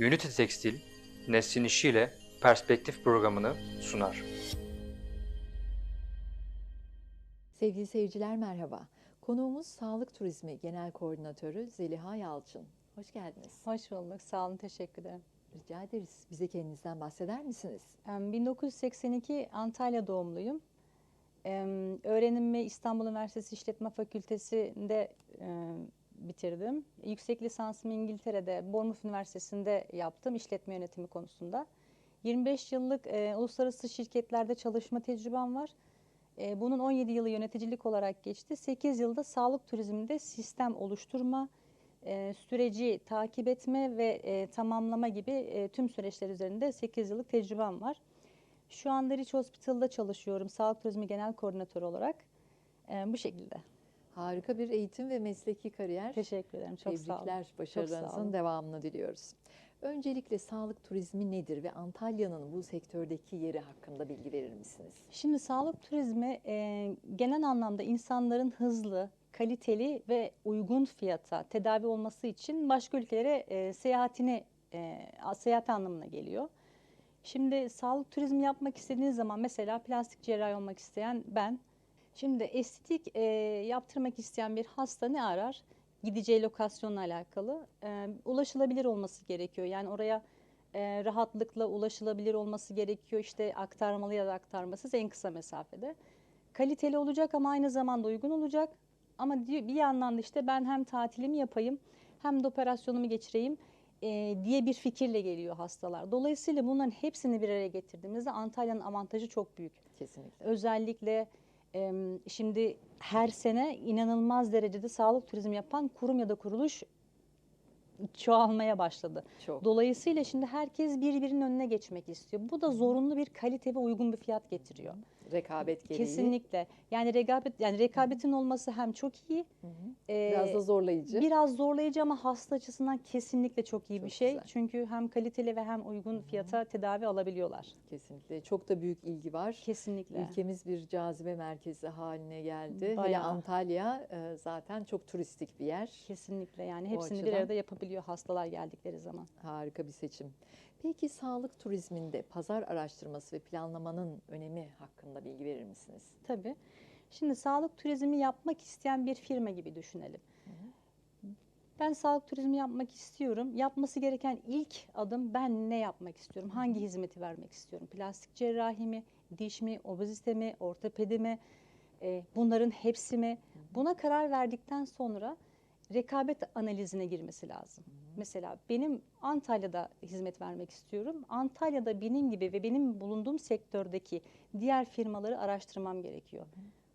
Unity Tekstil, Neslin İşi ile Perspektif programını sunar. Sevgili seyirciler merhaba. Konuğumuz Sağlık Turizmi Genel Koordinatörü Zeliha Yalçın. Hoş geldiniz. Hoş bulduk. Sağ olun. Teşekkür ederim. Rica ederiz. Bize kendinizden bahseder misiniz? Em, 1982 Antalya doğumluyum. Em, Öğrenimimi İstanbul Üniversitesi İşletme Fakültesi'nde bitirdim. Yüksek lisansımı İngiltere'de Bournemouth Üniversitesi'nde yaptım işletme yönetimi konusunda. 25 yıllık e, uluslararası şirketlerde çalışma tecrübem var. E, bunun 17 yılı yöneticilik olarak geçti. 8 yılda sağlık turizminde sistem oluşturma, e, süreci takip etme ve e, tamamlama gibi e, tüm süreçler üzerinde 8 yıllık tecrübem var. Şu anda Rich Hospital'da çalışıyorum sağlık turizmi genel koordinatörü olarak. E, bu şekilde. Harika bir eğitim ve mesleki kariyer. Teşekkür ederim. Çok sağ olun. Tebrikler, başarılarınızın olun. devamını diliyoruz. Öncelikle sağlık turizmi nedir ve Antalya'nın bu sektördeki yeri hakkında bilgi verir misiniz? Şimdi sağlık turizmi e, genel anlamda insanların hızlı, kaliteli ve uygun fiyata tedavi olması için başka ülkelere e, seyahatini e, seyahat anlamına geliyor. Şimdi sağlık turizmi yapmak istediğiniz zaman mesela plastik cerrahi olmak isteyen ben. Şimdi estetik e, yaptırmak isteyen bir hasta ne arar? Gideceği lokasyonla alakalı e, ulaşılabilir olması gerekiyor. Yani oraya e, rahatlıkla ulaşılabilir olması gerekiyor. İşte aktarmalı ya da aktarmasız en kısa mesafede. Kaliteli olacak ama aynı zamanda uygun olacak. Ama bir yandan da işte ben hem tatilimi yapayım hem de operasyonumu geçireyim e, diye bir fikirle geliyor hastalar. Dolayısıyla bunların hepsini bir araya getirdiğimizde Antalya'nın avantajı çok büyük. Kesinlikle. Özellikle şimdi her sene inanılmaz derecede sağlık turizmi yapan kurum ya da kuruluş çoğalmaya başladı. Çok. Dolayısıyla şimdi herkes birbirinin önüne geçmek istiyor. Bu da zorunlu bir kalite ve uygun bir fiyat getiriyor. Rekabet gereği. Kesinlikle. Yani rekabet yani rekabetin olması hem çok iyi. Hı hı. e, Biraz da zorlayıcı. Biraz zorlayıcı ama hasta açısından kesinlikle çok iyi Çok bir şey. güzel. Çünkü hem kaliteli ve hem uygun fiyata tedavi alabiliyorlar. Kesinlikle. Çok da büyük ilgi var. Kesinlikle. Ülkemiz bir cazibe merkezi haline geldi. Hele Bayağı. Antalya e, zaten çok turistik bir yer. Kesinlikle yani hepsini bir arada yapabiliyor hastalar geldikleri zaman. Harika bir seçim. Peki sağlık turizminde pazar araştırması ve planlamanın önemi hakkında bilgi verir misiniz? Tabii. Şimdi sağlık turizmi yapmak isteyen bir firma gibi düşünelim. Ben sağlık turizmi yapmak istiyorum. Yapması gereken ilk adım ben ne yapmak istiyorum? Hangi hizmeti vermek istiyorum? Plastik cerrahi mi, diş mi, obezite mi, ortopedi mi? E, bunların hepsi mi? Buna karar verdikten sonra rekabet analizine girmesi lazım. Mesela benim Antalya'da hizmet vermek istiyorum. Antalya'da benim gibi ve benim bulunduğum sektördeki diğer firmaları araştırmam gerekiyor.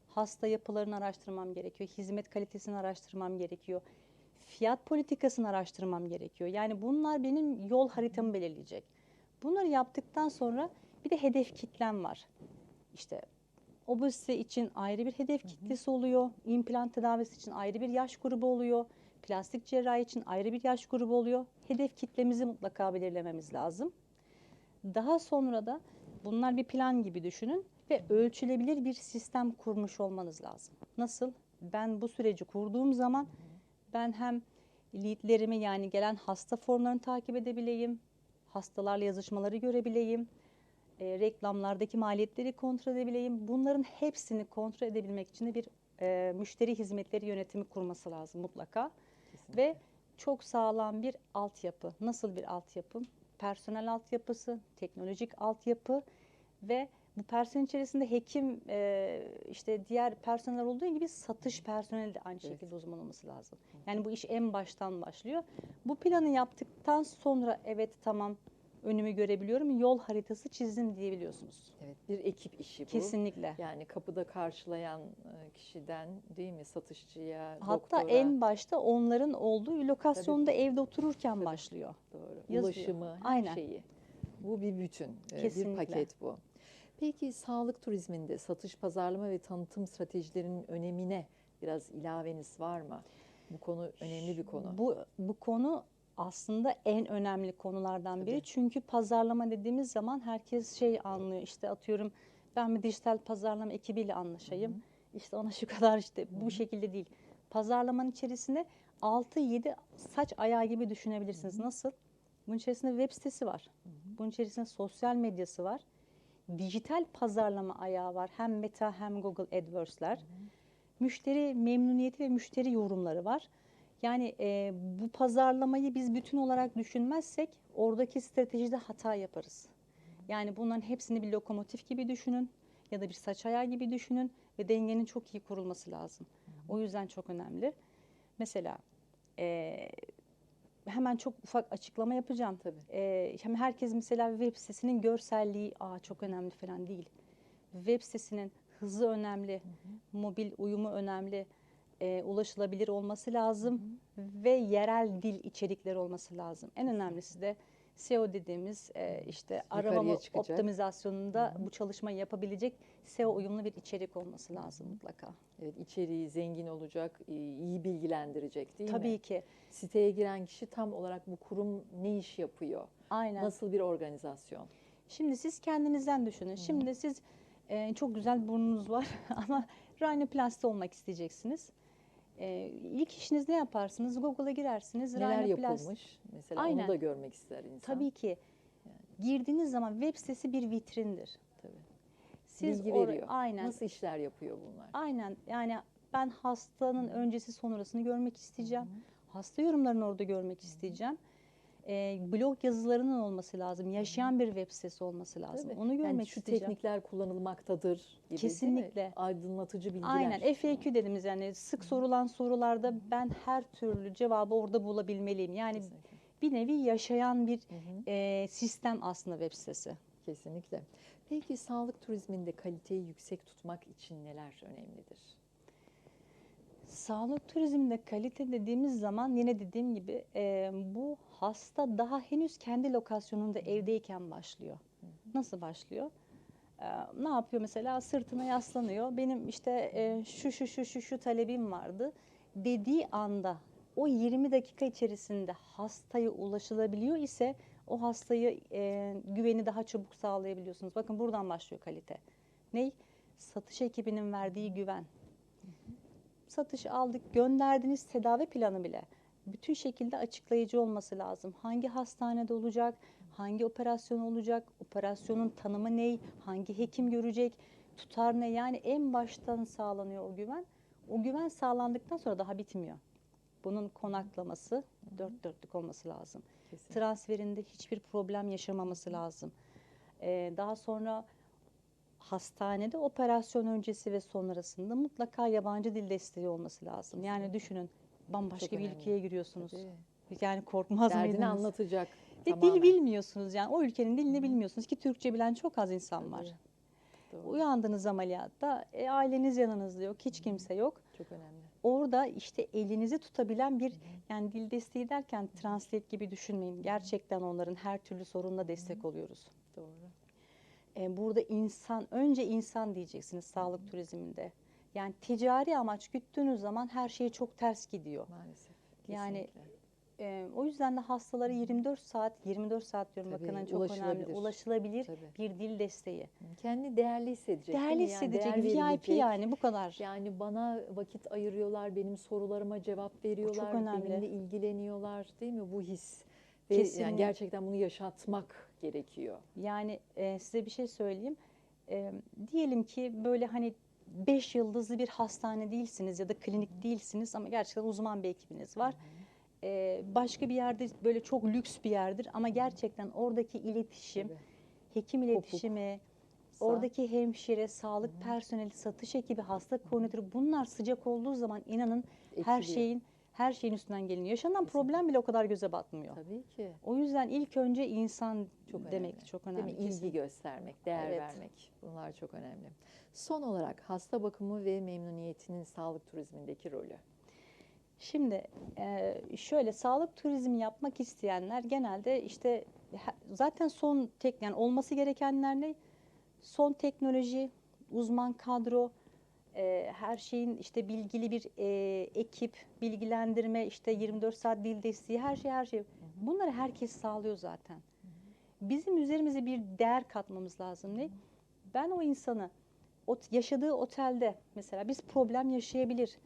Hasta yapılarını araştırmam gerekiyor. Hizmet kalitesini araştırmam gerekiyor. Fiyat politikasını araştırmam gerekiyor. Yani bunlar benim yol haritamı belirleyecek. Bunları yaptıktan sonra bir de hedef kitlem var. İşte obezite için ayrı bir hedef kitlesi oluyor. İmplant tedavisi için ayrı bir yaş grubu oluyor. Plastik cerrahi için ayrı bir yaş grubu oluyor. Hedef kitlemizi mutlaka belirlememiz lazım. Daha sonra da bunlar bir plan gibi düşünün ve ölçülebilir bir sistem kurmuş olmanız lazım. Nasıl? Ben bu süreci kurduğum zaman ben hem leadlerimi yani gelen hasta formlarını takip edebileyim, hastalarla yazışmaları görebileyim, e, reklamlardaki maliyetleri kontrol edebileyim. Bunların hepsini kontrol edebilmek için de bir e, müşteri hizmetleri yönetimi kurması lazım mutlaka. Kesinlikle. Ve çok sağlam bir altyapı. Nasıl bir altyapı? Personel altyapısı, teknolojik altyapı ve bu personel içerisinde hekim, e, işte diğer personeller olduğu gibi satış personeli de aynı Evet. şekilde uzman olması lazım. Yani bu iş en baştan başlıyor. Bu planı yaptıktan sonra evet tamam önümü görebiliyorum, yol haritası çizdim diyebiliyorsunuz. Evet, bir ekip işi bu. Kesinlikle. Yani kapıda karşılayan e, kişiden değil mi satışçıya, Hatta doktora, en başta onların olduğu lokasyonda evde otururken Tabii. başlıyor. doğru. yazıyor. ulaşımı, her Aynen. şeyi. Bu bir bütün, e, bir Kesinlikle. paket bu. Peki sağlık turizminde satış, pazarlama ve tanıtım stratejilerinin önemine biraz ilaveniz var mı? Bu konu önemli bir konu. Bu bu konu aslında en önemli konulardan biri. Tabii. Çünkü pazarlama dediğimiz zaman herkes şey anlıyor. İşte atıyorum ben bir dijital pazarlama ekibiyle anlaşayım. İşte ona şu kadar işte bu şekilde değil. Pazarlamanın içerisine 6-7 saç ayağı gibi düşünebilirsiniz. Nasıl? Bunun içerisinde web sitesi var. Bunun içerisinde sosyal medyası var. Dijital pazarlama ayağı var. Hem Meta hem Google AdWords'ler. Müşteri memnuniyeti ve müşteri yorumları var. Yani e, bu pazarlamayı biz bütün olarak düşünmezsek oradaki stratejide hata yaparız. Yani bunların hepsini bir lokomotif gibi düşünün ya da bir saç ayağı gibi düşünün ve dengenin çok iyi kurulması lazım. O yüzden çok önemli. Mesela e, hemen çok ufak açıklama yapacağım. Tabii. E, hem herkes mesela web sitesinin görselliği Aa, çok önemli falan değil. Web sitesinin hızı önemli, mobil uyumu önemli, e, ulaşılabilir olması lazım ve yerel dil içerikleri olması lazım. En önemlisi de SEO dediğimiz e, işte arama Yukarıya çıkacak. optimizasyonunda bu çalışmayı yapabilecek SEO uyumlu bir içerik olması lazım mutlaka. Evet, içeriği zengin olacak, iyi bilgilendirecek değil Tabii mi? ki. Siteye giren kişi tam olarak bu kurum ne iş yapıyor? Aynen. Nasıl bir organizasyon? Şimdi siz kendinizden düşünün. Şimdi siz e, çok güzel burnunuz var ama rhinoplasti olmak isteyeceksiniz. E, ilk işiniz ne yaparsınız? Google'a girersiniz. Neler rhinoplasti- yapılmış? Mesela Aynen. onu da görmek ister insan. Tabii ki. Girdiğiniz zaman web sitesi bir vitrindir. Tabii. Siz Bilgi or- veriyor. Aynen. Nasıl işler yapıyor bunlar? Aynen. Yani ben hastanın öncesi sonrasını görmek isteyeceğim. Hasta yorumlarını orada görmek isteyeceğim. E, blog yazılarının olması lazım. Yaşayan bir web sitesi olması lazım. Tabii. Onu görmek yani şu isteyeceğim. teknikler kullanılmaktadır gibi? Kesinlikle. Aydınlatıcı bilgiler. Aynen FAQ dediğimiz yani sık sorulan sorularda ben her türlü cevabı orada bulabilmeliyim. Yani Kesinlikle. bir nevi yaşayan bir Hı hı. e, sistem aslında web sitesi. Kesinlikle. Peki sağlık turizminde kaliteyi yüksek tutmak için neler önemlidir? Sağlık turizminde kalite dediğimiz zaman yine dediğim gibi e, bu hasta daha henüz kendi lokasyonunda evdeyken başlıyor. Nasıl başlıyor? E, ne yapıyor mesela sırtına yaslanıyor. Benim işte e, şu şu şu şu şu talebim vardı dediği anda o 20 dakika içerisinde hastaya ulaşılabiliyor ise o hastayı e, güveni daha çabuk sağlayabiliyorsunuz. Bakın buradan başlıyor kalite. Ney? Satış ekibinin verdiği güven satış aldık, gönderdiğiniz tedavi planı bile bütün şekilde açıklayıcı olması lazım. Hangi hastanede olacak, hangi operasyon olacak, operasyonun tanımı ne, hangi hekim görecek, tutar ne yani en baştan sağlanıyor o güven. O güven sağlandıktan sonra daha bitmiyor. Bunun konaklaması dört dörtlük olması lazım. Kesinlikle. Transferinde hiçbir problem yaşamaması lazım. Ee, daha sonra hastanede operasyon öncesi ve sonrasında mutlaka yabancı dil desteği olması lazım. Yani düşünün bambaşka Çok bir önemli. ülkeye giriyorsunuz. Tabii. Yani korkmaz Derdini mıydınız? anlatacak. Ve tamamen. dil bilmiyorsunuz yani o ülkenin dilini bilmiyorsunuz ki Türkçe bilen çok az insan var. Doğru. Uyandınız ameliyatta, e, aileniz yanınızda yok, hiç kimse yok. Çok önemli. Orada işte elinizi tutabilen bir yani dil desteği derken translate gibi düşünmeyin. Gerçekten onların her türlü sorununa destek oluyoruz. Doğru. E, burada insan, önce insan diyeceksiniz sağlık turizminde. Yani ticari amaç güttüğünüz zaman her şey çok ters gidiyor. Maalesef. Yani Kesinlikle. E, o yüzden de hastalara 24 saat, 24 saat diyorum Tabii, bakın hani çok önemli. ulaşılabilir. Tabii. bir dil desteği. Kendi değerli hissedecek. değil mi? Değerli Yani hissedecek, değer VIP verilecek. yani bu kadar. Yani bana vakit ayırıyorlar, benim sorularıma cevap veriyorlar, önemli. benimle ilgileniyorlar değil mi bu his? Ve Kesinlikle. yani gerçekten bunu yaşatmak gerekiyor. Yani e, size bir şey söyleyeyim. E, diyelim ki böyle hani 5 yıldızlı bir hastane değilsiniz ya da klinik değilsiniz ama gerçekten uzman bir ekibiniz var. E, başka bir yerde böyle çok lüks bir yerdir ama gerçekten oradaki iletişim, Tabii. hekim iletişimi, Sa- oradaki hemşire, sağlık personeli, satış ekibi, hasta koordinatörü bunlar sıcak olduğu zaman inanın her Etkiliyor. şeyin her şeyin üstünden geliniyor. Yaşanan problem bile o kadar göze batmıyor. Tabii ki. O yüzden ilk önce insan Çok demek önemli. çok Değil önemli. mi? İlgi göstermek, değer Evet. vermek. Bunlar çok önemli. Son olarak hasta bakımı ve memnuniyetinin sağlık turizmindeki rolü. Şimdi e, şöyle sağlık turizmi yapmak isteyenler genelde işte zaten son tek yani olması gerekenler ne? Son teknoloji, uzman kadro, e, her şeyin işte bilgili bir e, ekip, bilgilendirme, işte 24 saat dil desteği, her şey her şey. Bunları herkes sağlıyor zaten. Bizim üzerimize bir değer katmamız lazım. Ne? Ben o insanı ot- yaşadığı otelde mesela biz problem yaşayabilir.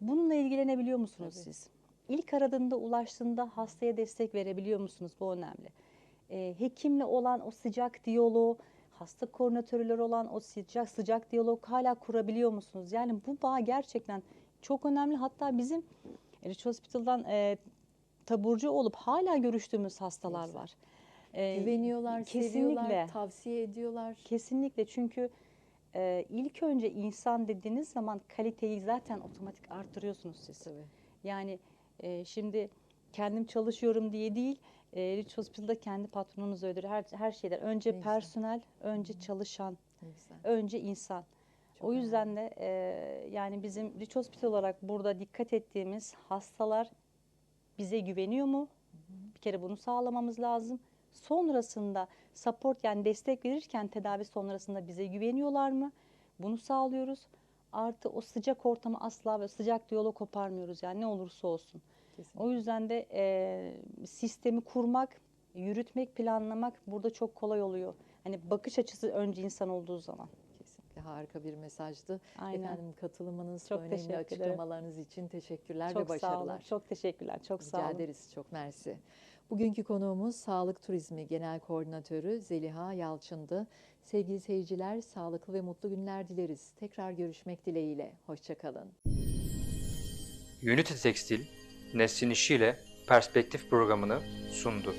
Bununla ilgilenebiliyor musunuz Tabii. siz? ilk aradığında ulaştığında hastaya destek verebiliyor musunuz? Bu önemli. E, hekimle olan o sıcak diyaloğu, hasta koordinatörleri olan o sıcak sıcak diyalog hala kurabiliyor musunuz? Yani bu bağ gerçekten çok önemli. Hatta bizim Rich Hospital'dan e, taburcu olup hala görüştüğümüz hastalar var. E, Güveniyorlar, kesinlikle. seviyorlar, tavsiye ediyorlar. Kesinlikle çünkü e, ilk önce insan dediğiniz zaman kaliteyi zaten otomatik artırıyorsunuz siz. Tabii. Yani e, şimdi kendim çalışıyorum diye değil, e, Rich Hospital'da kendi patronunuz öyledir. Her, her şeyler. Önce Ne güzel. personel, önce çalışan, Ne güzel. önce insan. Çok o yüzden de e, yani bizim Rich Hospital olarak burada dikkat ettiğimiz hastalar bize güveniyor mu? Bir kere bunu sağlamamız lazım. Sonrasında support yani destek verirken tedavi sonrasında bize güveniyorlar mı? Bunu sağlıyoruz. Artı o sıcak ortamı asla ve sıcak diyalog koparmıyoruz yani ne olursa olsun. Kesinlikle. O yüzden de e, sistemi kurmak, yürütmek, planlamak burada çok kolay oluyor. Hani bakış açısı önce insan olduğu zaman. Kesinlikle harika bir mesajdı. Aynen. Efendim katılımınız, Çok önemli açıklamalarınız için teşekkürler ve çok sağ başarılar. olun. Çok teşekkürler. Çok Rica sağ olun. ederiz. Çok mersi. Bugünkü konuğumuz Sağlık Turizmi Genel Koordinatörü Zeliha Yalçın'dı. Sevgili seyirciler, sağlıklı ve mutlu günler dileriz. Tekrar görüşmek dileğiyle. Hoşçakalın. Unity Tekstil, Neslin İşi ile Perspektif programını sundu.